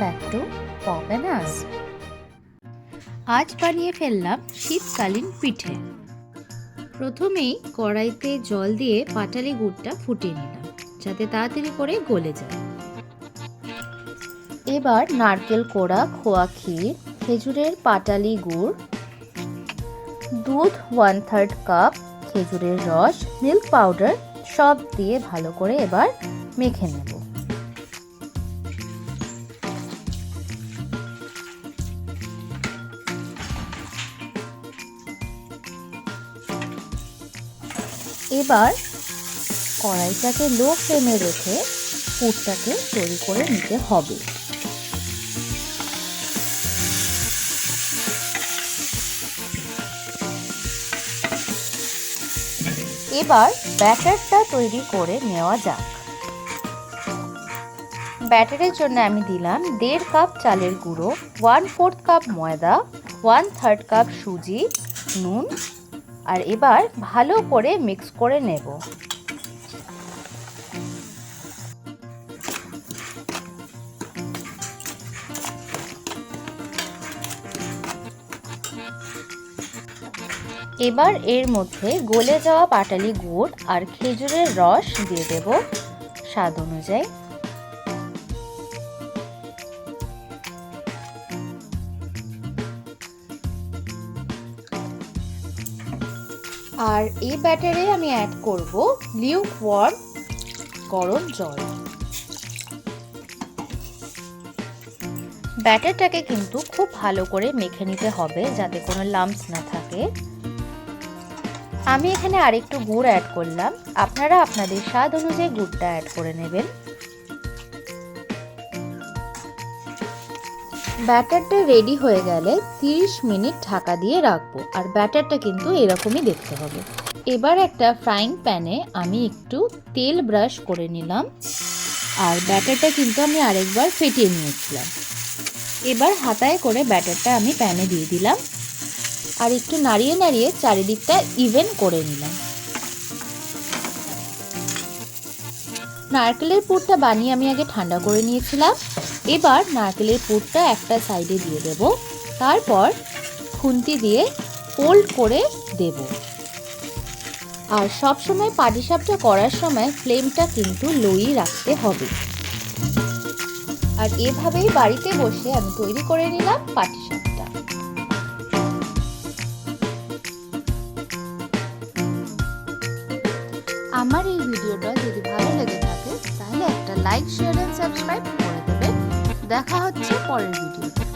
Back to আজ বানিয়ে ফেললাম শীতকালীন পিঠে। প্রথমেই কড়াইতে জল দিয়ে পাটালি গুড়টা ফুটিয়ে নিলাম, যাতে তাড়াতাড়ি করে গলে যায়। এবার নারকেল কোড়া, খোয়া ক্ষীর, খেজুরের পাটালি গুড়, দুধ ওয়ান থার্ড কাপ, খেজুরের রস, মিল্ক পাউডার সব দিয়ে ভালো করে এবার মেখে নেব। এবার কড়াইটাকে লো ফ্লেমে রেখে পুরটাকে তৈরি করে নিতে হবে। এবার ব্যাটারটা তৈরি করে নেওয়া যাক। ব্যাটারের জন্য আমি দিলাম দেড় কাপ চালের গুঁড়ো ওয়ান ফোর্থ কাপ ময়দা ওয়ান থার্ড কাপ সুজি, নুন আর এবার ভালো করে মিক্স করে নেব। এবার এর মধ্যে গলে যাওয়া পাটালি গুড় আর খেজুরের রস দিয়ে দেব। স্বাদ অনুযায়ী। আর এই ব্যাটারে আমি অ্যাড করব লিউক ওয়ার্ম গরম জল। ব্যাটারটাকে কিন্তু খুব ভালো করে মেখে নিতে হবে যাতে কোনো লাম্পস না থাকে। আমি এখানে আরেকটু গুড় অ্যাড করলাম। আপনারা আপনাদের স্বাদ অনুযায়ী গুড়টা অ্যাড করে নেবেন। ব্যাটারটা রেডি হয়ে গেলে 30 মিনিট ঢাকা দিয়ে রাখব। আর ব্যাটারটা কিন্তু এরকমই দেখতে হবে। এবার একটা ফ্রাইং প্যানে আমি একটু তেল ব্রাশ করে নিলাম। আর ব্যাটারটা কিন্তু আমি আরেকবার ফেটিয়ে নিয়েছিলাম। এবার হাতায় করে ব্যাটারটা আমি প্যানে দিয়ে দিলাম। আর একটু নাড়িয়ে নাড়িয়ে চারিদিকটা ইভেন করে নিলাম। নারকেলের পুরটা বানিয়ে আমি আগে ঠান্ডা করে নিয়েছিলাম। এবার নারকেলের পুরটা একটা সাইডে দিয়ে দেব। তারপর খুন্তি দিয়ে ফোল্ড করে দেব। আর সব সময় পাটিসাপটা করার সময় ফ্লেমটা কিন্তু লোই রাখতে হবে। আর এভাবেই বাড়িতে বসে আমি তৈরি করে নিলাম পাটিসাপটা আমার এই ভিডিওটা যদি ভালো লেগে লাইক শেয়ার এন্ড সাবস্ক্রাইব করে দেবেন দেখা হচ্ছে পরের ভিডিওতে।